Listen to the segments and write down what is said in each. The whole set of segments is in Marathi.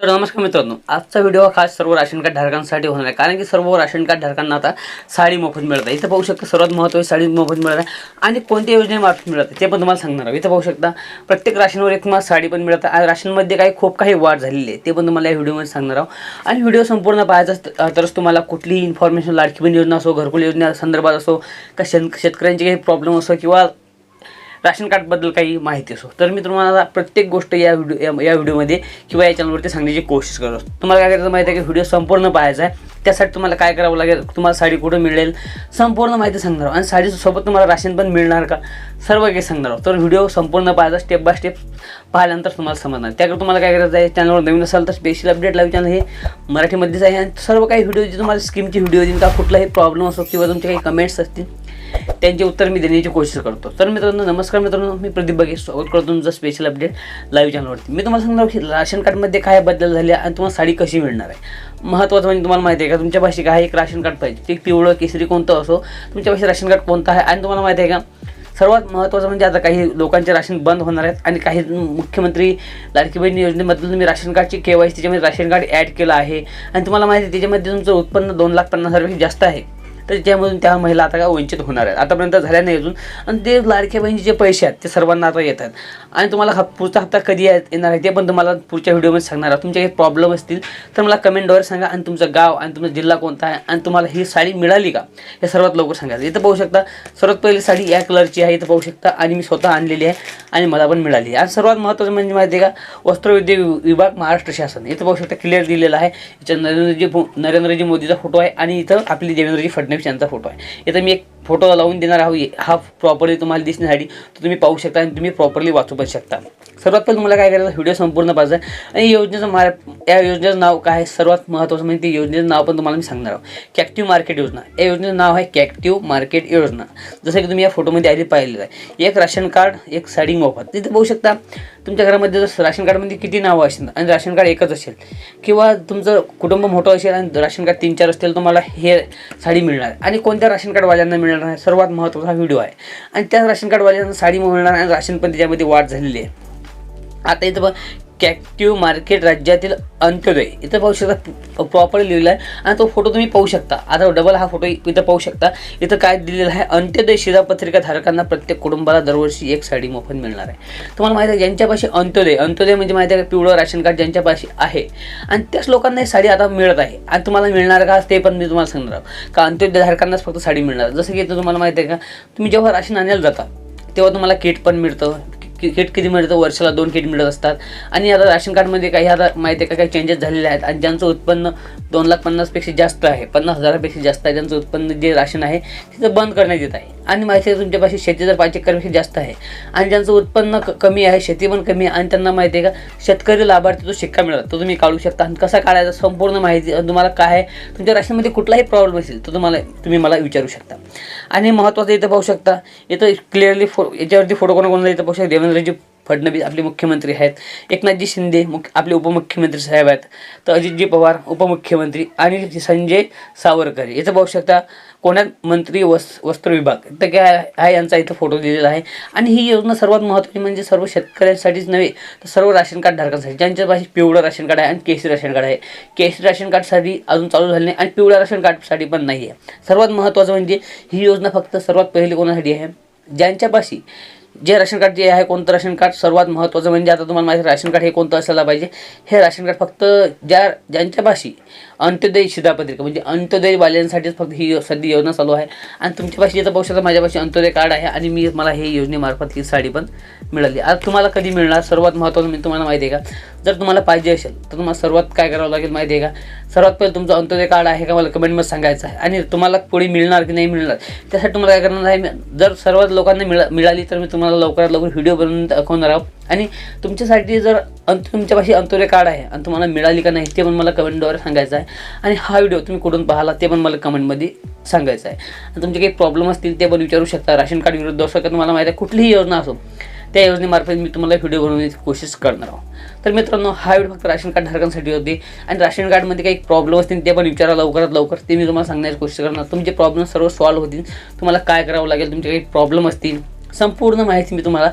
तर नमस्कार मित्रांनो आजचा व्हिडिओ हा खास सर्व राशन कार्ड धारकांसाठी होणार आहे. कारण की सर्व राशन कार्ड धारकांना आता साडी मोफत मिळत आहे. इथं पाहू शकता सर्वात महत्त्वाची साडी मोफत मिळत आहे आणि कोणत्या योजनेमार्फत मिळत आहे ते पण तुम्हाला सांगणार आहे इथं पाहू शकता प्रत्येक राशनवर एक तुम्हाला साडी पण मिळत आहे. राशनमध्ये काही खूप काही वाढ झालेली आहे. ते पण तुम्हाला या व्हिडिओमध्ये सांगणार आहोत. आणि व्हिडिओ संपूर्ण पाहायचा तरच तुम्हाला कुठलीही इन्फॉर्मेशन लाडकी बहीण योजना असो घरकुल योजना संदर्भात असो का शेत शेतकऱ्यांचे काही प्रॉब्लेम असो किंवा राशन कार्डबद्दल काही माहिती असो. तर मी तुम्हाला प्रत्येक गोष्ट या व्हिडिओ या- या व्हिडिओमध्ये किंवा या चॅनलवरती सांगण्याची कोशिश करत असतो. तुम्हाला काय करायचं माहिती आहे की? व्हिडिओ संपूर्ण पाहायचा आहे. त्यासाठी तुम्हाला काय करावं लागेल? तुम्हाला साडी कुठं मिळेल? संपूर्ण माहिती सांगणार आहोत. आणि साडीसोबत तुम्हाला राशन पण मिळणार का? सर्व काही सांगणार आहोत. तर व्हिडिओ संपूर्ण पाहायचा स्टेप बाय स्टेप पाहिल्यानंतर तुम्हाला समजणार. त्याकडे तुम्हाला काय करायचं आहे? चॅनलवर नवीन असाल तर स्पेशल अपडेट लाईव्ह चॅनल हे मराठीमध्येच आहे. आणि सर्व काही व्हिडिओ जे तुम्हाला स्कीमची व्हिडिओ देईन का? कुठलाही प्रॉब्लेम असो किंवा तुमचे काही कमेंट्स असतील त्यांचे उत्तर मी देण्याची कोशिश करतो. तर मित्रांनो नमस्कार मित्रांनो मी प्रदीप बघे. स्वागत करतो तुमचं स्पेशल अपडेट लाईव्ह चॅनलवरती मी तुम्हाला सांगणार की राशन कार्डमध्ये काय बदल झाले आणि तुम्हाला साडी कशी मिळणार आहे. महत्त्वाचं म्हणजे तुम्हाला माहिती आहे का तुमच्या पाशी काय एक राशन कार्ड पाहिजे? ते पिवळं केसरी कोणतं असो तुमच्या भाषेत राशन कार्ड कोणतं आहे? आणि तुम्हाला माहिती आहे का सर्वात महत्त्वाचं म्हणजे आता काही लोकांचे राशन बंद होणार आहेत आणि काही मुख्यमंत्री लाडकी बहीण योजनेमधून तुम्ही राशन कार्डची के वाय सी त्याच्यामध्ये राशन कार्ड ॲड केलं आहे. आणि तुम्हाला माहिती आहे त्याच्यामध्ये तुमचं उत्पन्न दोन लाख पन्नास हजारपेक्षा जास्त आहे. तर त्यामधून त्या महिला आता काय वंचित होणार आहेत. आतापर्यंत झाल्या नाही अजून. आणि ते लाडक्या बहिणीचे जे पैसे आहेत ते सर्वांना आता येतात. आणि तुम्हाला हा पुढचा हप्ता कधी येणार आहे ते पण तुम्हाला पुढच्या व्हिडिओमध्ये सांगणार आहे तुमचे काही प्रॉब्लेम असतील तर मला कमेंटवर सांगा. आणि तुमचं गाव आणि तुमचा जिल्हा कोणता आहे? आणि तुम्हाला ही साडी मिळाली का? हे सर्वात लवकर सांगायचं. इथं पाहू शकता सर्वात पहिली साडी या कलरची आहे. इथं पाहू शकता आणि मी स्वतः आणलेली आहे. आणि मला पण मिळाली. आणि सर्वात महत्त्वाचं म्हणजे माहिती आहे का वस्त्रविद्या विभाग महाराष्ट्र शासन. इथं बघू शकता क्लिअर दिलेलं आहे. इथं नरेंद्रजी नरेंद्रजी मोदीचा फोटो आहे आणि इथं आपली देवेंद्रजी फडणवीस यांचा फोटो आहे. इथं मी एक फोटो लावून देणार आहोत हा प्रॉपरली तुम्हाला दिसण्यासाठी तो तुम्ही पाहू शकता आणि तुम्ही प्रॉपरली वाचू पण शकता. सर्वात पहिलं तुम्हाला काय करायचं व्हिडिओ संपूर्ण पाहिजे आणि योजनेचं मा या योजनेचं नाव काय? आहे सर्वात महत्त्वाचं म्हणजे ती योजनेचं नाव पण तुम्हाला मी सांगणार आहोत कॅक्टिव्ह मार्केट योजना. या योजनेचं नाव आहे कॅक्टिव्ह मार्केट योजना. जसं की तुम्ही या फोटोमध्ये आधी पाहिलेलं आहे. एक राशन कार्ड एक साडी मोफत. तिथे बघू शकता तुमच्या घरामध्ये जर राशन कार्डमध्ये किती नावं असेल आणि राशन कार्ड एकच असेल किंवा तुमचं कुटुंब मोठं असेल आणि राशन कार्ड तीन चार असतील तुम्हाला हे साडी मिळणार. आणि कोणत्या राशन कार्डवाल्यांना मिळणार आहे सर्वात महत्त्वाचा हा व्हिडिओ आहे. आणि त्या राशन कार्डवाल्यांना साडी मिळणार आणि राशन पण त्याच्यामध्ये वाढ झालेली आहे. आता इथं बघ कॅक्टिव्ह मार्केट राज्यातील अंत्योदय. इथं पाहू शकता प्रॉपर लिहिलं आहे आणि तो फोटो तुम्ही पाहू शकता. आता डबल हा फोटो इथं पाहू शकता. इथं काय दिलेलं आहे? अंत्योदय शिधापत्रिका धारकांना प्रत्येक कुटुंबाला दरवर्षी एक साडी मोफत मिळणार आहे. तुम्हाला माहिती आहे ज्यांच्यापाशी अंत्योदय अंत्योदय म्हणजे माहिती आहे का? पिवळं राशन कार्ड ज्यांच्यापाशी आहे. आणि त्याच लोकांना ही साडी आता मिळत आहे. आणि तुम्हाला मिळणार का? ते पण मी तुम्हाला सांगणार आहोत. का अंत्योदय धारकांनाच फक्त साडी मिळणार? जसं की इथं तुम्हाला माहिती आहे का? तुम्ही जेव्हा राशन आणायला जाता तेव्हा तुम्हाला किट पण मिळतं. कि- किट किती मिळतं? वर्षाला दोन किट मिळत असतात. आणि आता राशन कार्डमध्ये काही आता माहिती आहे का? काही चेंजेस झालेले आहेत. आणि ज्यांचं उत्पन्न दोन लाख पन्नासपेक्षा जास्त आहे पन्नास हजारापेक्षा जास्त आहे ज्यांचं उत्पन्न जे राशन आहे तिथं बंद करण्यात येत आहे. आणि माहिती आहे तुमच्यापाशी शेती जर पाच एकरपेक्षा जास्त आहे. आणि ज्यांचं उत्पन्न क- कमी आहे शेती पण कमी आहे आणि त्यांना माहिती आहे का शेतकरी लाभार्थी तो शिक्का मिळाला. तो तुम्ही काढू शकता. आणि कसा काढायचा संपूर्ण माहिती तुम्हाला काय आहे तुमच्या राशनमध्ये कुठलाही प्रॉब्लेम असेल तर तुम्हाला तुम्ही मला विचारू शकता. आणि महत्त्वाचं इथं पाहू शकता इथं क्लिअरली फो याच्यावरती फोटो कोणाकोणाला इथं पाहू शकता देवेंद्रजी फडणवीस आपले मुख्यमंत्री आहेत. एकनाथजी शिंदे मुख्य आपले उपमुख्यमंत्री साहेब आहेत. तर अजितजी पवार उपमुख्यमंत्री आणि संजय सावरकर. याचं पाहू शकता कोण्यात मंत्री वस वस्त्र विभाग. तर काय हा यांचा इथं फोटो दिलेला आहे. आणि ही योजना सर्वात महत्त्वाची म्हणजे सर्व शेतकऱ्यांसाठीच नव्हे तर सर्व राशन कार्ड धारकांसाठी. ज्यांच्यापाशी पिवळं राशन कार्ड आहे आणि केसरी राशन कार्ड आहे. केसरी राशन कार्डसाठी अजून चालू झाले नाही आणि पिवळ्या राशन कार्डसाठी पण नाही आहे सर्वात महत्त्वाचं म्हणजे ही योजना फक्त सर्वात पहिली कोणासाठी आहे? ज्यांच्यापाशी जे राशन कार्ड जे आहे कोणतं राशन कार्ड? सर्वात महत्त्वाचं म्हणजे आता तुम्हाला माहिती आहे राशन कार्ड हे कोणतं असायला पाहिजे? हे राशन कार्ड फक्त ज्या ज्यांच्यापाशी अंत्योदय शिधापत्रिका म्हणजे अंत्योदयवाल्यांसाठीच फक्त ही सध्या योजना चालू आहे. आणि तुमच्यापाशी येतं पाहू शकता माझ्यापाशी अंत्योदय कार्ड आहे आणि मी मला हे योजनेमार्फत ही साडी पण मिळाली. आता तुम्हाला कधी मिळणार? सर्वात महत्त्वाचं मी तुम्हाला माहिती आहे का? जर तुम्हाला पाहिजे असेल तर तुम्हाला सर्वात काय करावं लागेल माहिती आहे का? सर्वात पहिले तुमचं अंत्योदय कार्ड आहे का? मला कमेंटमध्ये सांगायचं आहे. आणि तुम्हाला पुढे मिळणार की नाही मिळणार त्यासाठी तुम्हाला काय करणार आहे जर सर्वात लोकांना मिळा मिळाली तर मी तुम्हाला लवकरात लवकर व्हिडिओ बनवून दाखवणार आहोत. आणि तुमच्यासाठी जर अंत तुमच्यापाशी अंत्योदय कार्ड आहे आणि तुम्हाला मिळाली का नाही ते पण मला कमेंटद्वारे सांगायचं आहे. आणि हा व्हिडिओ तुम्ही कुठून पाहिला ते पण मला कमेंटमध्ये सांगायचं आहे. आणि तुमचे काही प्रॉब्लेम असतील ते पण विचारू शकता. राशन कार्ड विरुद्ध असं का तुम्हाला माहिती आहे कुठलीही योजना असो त्या योजनेमार्फत मी तुम्हाला व्हिडिओ बनवण्याची कोशिश करणार आहोत तर मित्रांनो हा व्हिडिओ फक्त राशन कार्ड धारकांसाठी होते आणि राशन कार्डमध्ये काही प्रॉब्लेम असतील ते पण विचारा लवकरात लवकर. ते मी तुम्हाला सांगण्याची कोशिश करणार. तुमचे प्रॉब्लेम सर्व सॉल्व्ह होतील. तुम्हाला काय करावं लागेल तुमचे काही प्रॉब्लेम असतील संपूर्ण माहिती मी तुम्हाला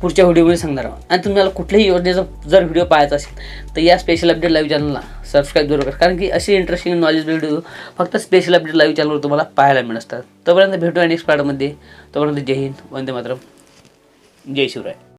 पुढच्या व्हिडिओमध्ये सांगणार आहोत आणि तुम्हाला कुठल्याही योजनेचा जर व्हिडिओ पाहायचा असेल तर या स्पेशल अपडेट लाईव्ह चॅनलला सबस्क्राईब जरूर करा. कारण की असे इंटरेस्टिंग नॉलेज व्हिडिओ फक्त स्पेशल अपडेट लाईव्ह चॅनलवर तुम्हाला पाहायला मिळत असतात तोपर्यंत भेटूया नेक्स्ट पार्टमध्ये तोपर्यंत जय हिंद. वंदे मातरम. जय शिवराय.